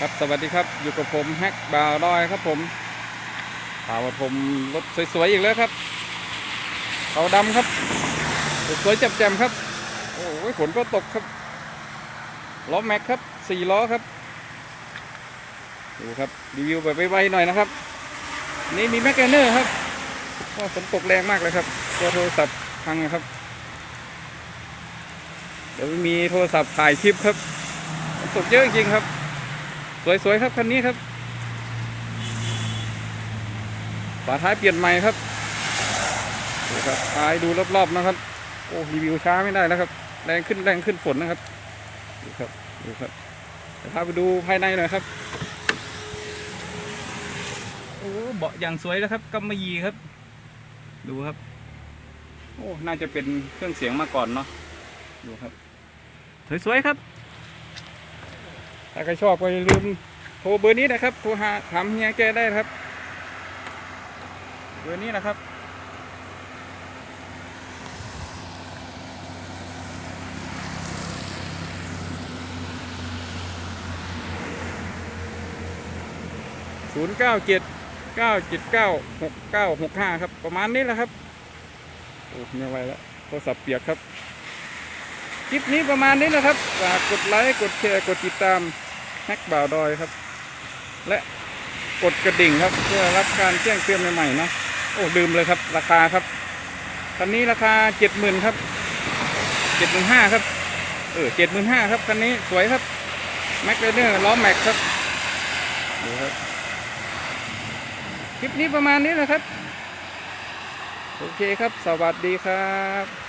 ครับสวัสดีครับอยู่กับผมแฮกบาวดอยครับผมพาว่าผมรถสวยๆอีกแล้วครับเขาดำครับสวยๆแจ่มๆครับโอ้ยฝนก็ตกครับล้อแม็กครับสี่ล้อครับดูครับรีวิวแบบไวๆหน่อยนะครับ นี่มีแมกกนเนอร์ครับว่าฝนตกแรงมากเลยครับตัวโทรศัพท์พังนะครับ เดี๋ยวมีโทรศัพท์ถ่ายคลิปครับฝนตกเยอะจริงครับ สวยๆครับคันนี้ครับฝาท้ายเปลี่ยนใหม่ครับดูครับท้ายดูรอบๆนะครับ โอ้รีวิวช้าไม่ได้แล้วครับ แรงขึ้นแรงขึ้นฝนนะครับดูครับดูครับเดี๋ยวพาไปดูภายในหน่อยครับโอ้เบาะอย่างสวยแล้วครับกำมะหยี่ครับ ดูครับ โอ้น่าจะเป็นเครื่องเสียงมาก่อนเนาะดูครับ สวยๆครับ ถ้าใครชอบก็อย่าลืมโทรเบอร์นี้นะครับ โทรหาถามเฮียแกได้ครับ เบอร์นี้นะครับศูนย์เก้าเจ็ดเก้าเจ็ดเก้าหกเก้าหกห้าครับ ประมาณนี้แหละครับ โอ้ไม่ไหวแล้วโทรศัพท์เปียกครับ คลิปนี้ประมาณนี้นะครับ ฝากกดไลค์ กดแชร์ กดติดตาม แฮกบ่าวดอยครับ และกดกระดิ่งครับ เพื่อรับการแจ้งเตือนใหม่ๆเนาะโอ้ลืมเลยครับ ราคาครับคันนี้ราคาเจ็ดหมื่นครับเจ็ดหมื่นห้าครับเออเจ็ดหมื่นห้าครับคันนี้สวยครับแม็กเนอร์ล้อแม็กครับดูครับคลิปนี้ประมาณนี้นะครับ โอเคครับ สวัสดีครับ